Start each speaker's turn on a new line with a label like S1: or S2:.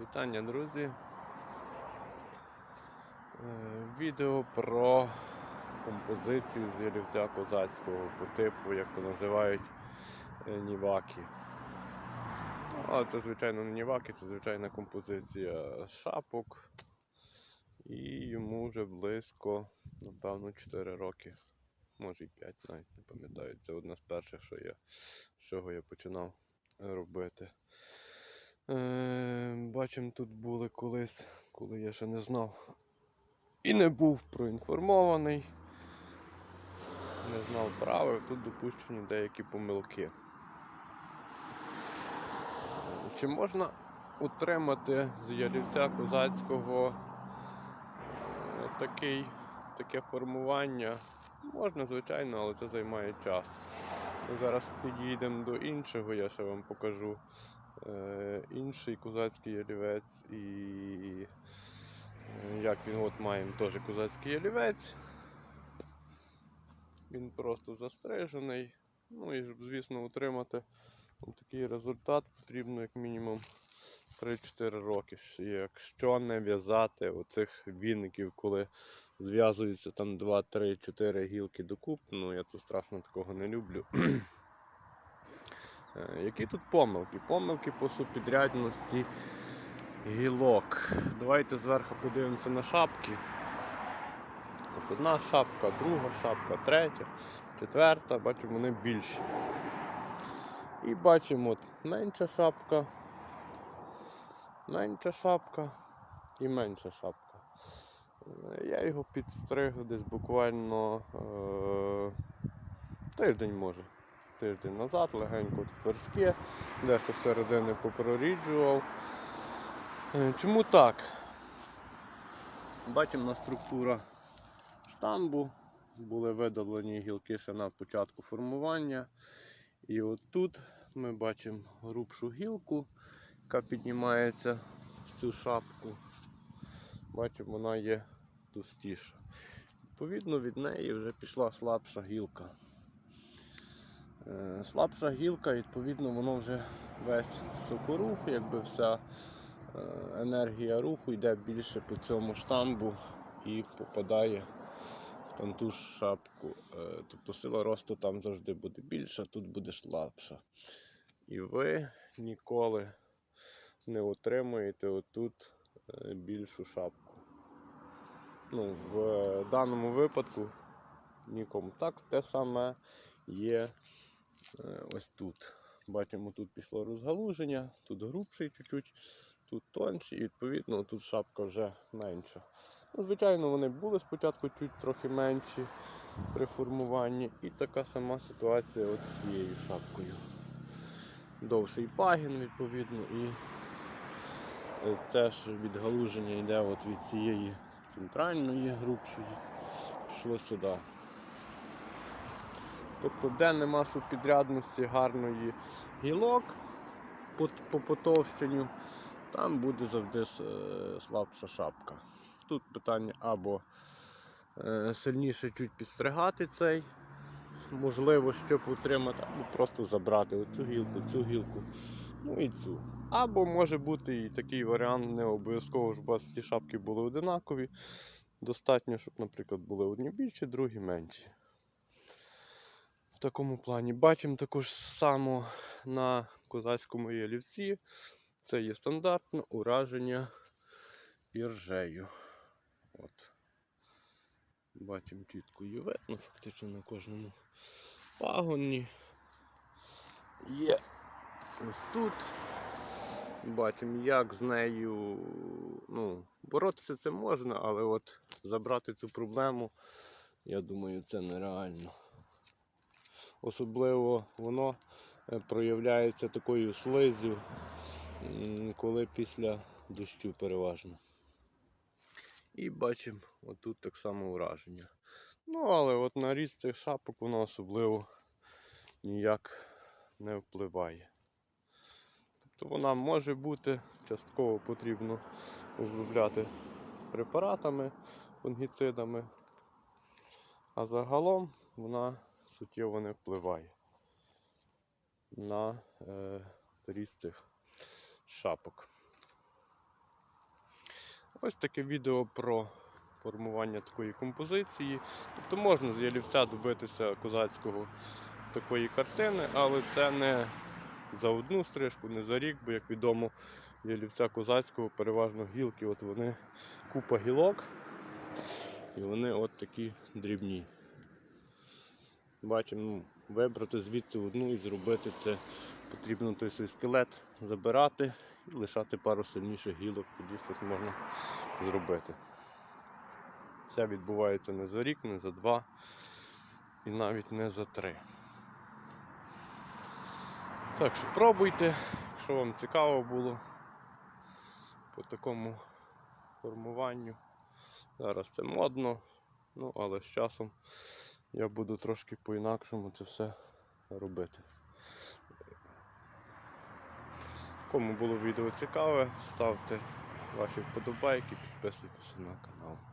S1: Вітання, друзі. Е, Відео про композицію з ялівця козацького по типу, як то називають, е, ніваки. Ну, Але це, звичайно, не ніваки, це звичайна композиція шапок. І йому вже близько, напевно, 4 роки, може і 5 навіть не пам'ятаю. Це одна з перших, що я, з чого я починав робити. Е, бачимо, тут були колись, коли я ще не знав і не був проінформований, не знав правил, тут допущені деякі помилки. Чи можна утримати з ялівця козацького е, такий, таке формування? Можна, звичайно, але це займає час. Ми зараз підійдемо до іншого, я ще вам покажу інший козацький ялівець і е, як він от маємо теж козацький ялівець. Він просто застрижений. Ну і звісно, утримати такий результат потрібно як мінімум 3-4 роки. Якщо не в'язати оцих віників, коли зв'язуються там 2, 3, 4 гілки докуп, ну я тут страшно такого не люблю. Е, Які тут помилки? Помилки по супідрядності гілок. Давайте зверху подивимося на шапки. Ось одна шапка, друга шапка, третя, четверта, бачимо, вони більші. І бачимо от менша шапка, менша шапка і менша шапка. Е, Я його підстриг десь буквально е- тиждень може тиждень назад, легенько тут вершки, дещо середини попроріджував. Е, Чому так? Бачимо на структура штамбу, були видалені гілки ще на початку формування. І отут ми бачимо грубшу гілку, яка піднімається в цю шапку. Бачимо, вона є товстіша. Відповідно, від неї вже пішла слабша гілка. Е, Слабша гілка, відповідно, воно вже весь сокорух, якби вся е, енергія руху йде більше по цьому штамбу і попадає в ту ж шапку. Е, Тобто сила росту там завжди буде більша, тут буде слабша. І ви ніколи не отримуєте отут більшу шапку. Ну, в даному випадку нікому так те саме є ось тут. Бачимо, тут пішло розгалуження, тут грубший чуть-чуть, тут тонший, і відповідно тут шапка вже менша. Ну, звичайно, вони були спочатку чуть трохи менші при формуванні, і така сама ситуація от з цією шапкою. Довший пагін, відповідно, і е, теж відгалуження йде от від цієї центральної грубшої, йшло сюди. Тобто, де нема супідрядності гарної гілок по, по потовщенню, там буде завжди е, слабша шапка. Тут питання або е, сильніше чуть підстригати цей, можливо, щоб утримати, або просто забрати оцю гілку, цю гілку, ну і цю. Або може бути і такий варіант, не обов'язково, щоб у вас ці шапки були одинакові. Достатньо, щоб, наприклад, були одні більші, другі менші. Такому плані бачимо також само на козацькому ялівці. Це є стандартне ураження іржею. От. Бачимо чітко її видно, фактично на кожному пагоні. Є ось тут. Бачимо, як з нею ну, боротися це можна, але от забрати цю проблему, я думаю, це нереально. Особливо воно е, проявляється такою слизю, коли після дощу переважно. І бачимо отут так само ураження. Ну, але от на ріст цих шапок воно особливо ніяк не впливає. Тобто вона може бути, частково потрібно обробляти препаратами, фунгіцидами, а загалом вона суттєво не впливає на е, ріст цих шапок. Ось таке відео про формування такої композиції. Тобто можна з ялівця добитися козацького такої картини, але це не за одну стрижку, не за рік, бо як відомо, ялівця козацького переважно гілки, от вони купа гілок, і вони от такі дрібні. Бачимо, ну, вибрати звідси одну і зробити це потрібно той свій скелет забирати і лишати пару сильніших гілок, тоді щось можна зробити. Це відбувається не за рік, не за два і навіть не за три. Так що пробуйте, якщо вам цікаво було по такому формуванню. Зараз це модно, ну але з часом я буду трошки по-інакшому це все робити. Кому було відео цікаве, ставте ваші вподобайки, підписуйтесь на канал.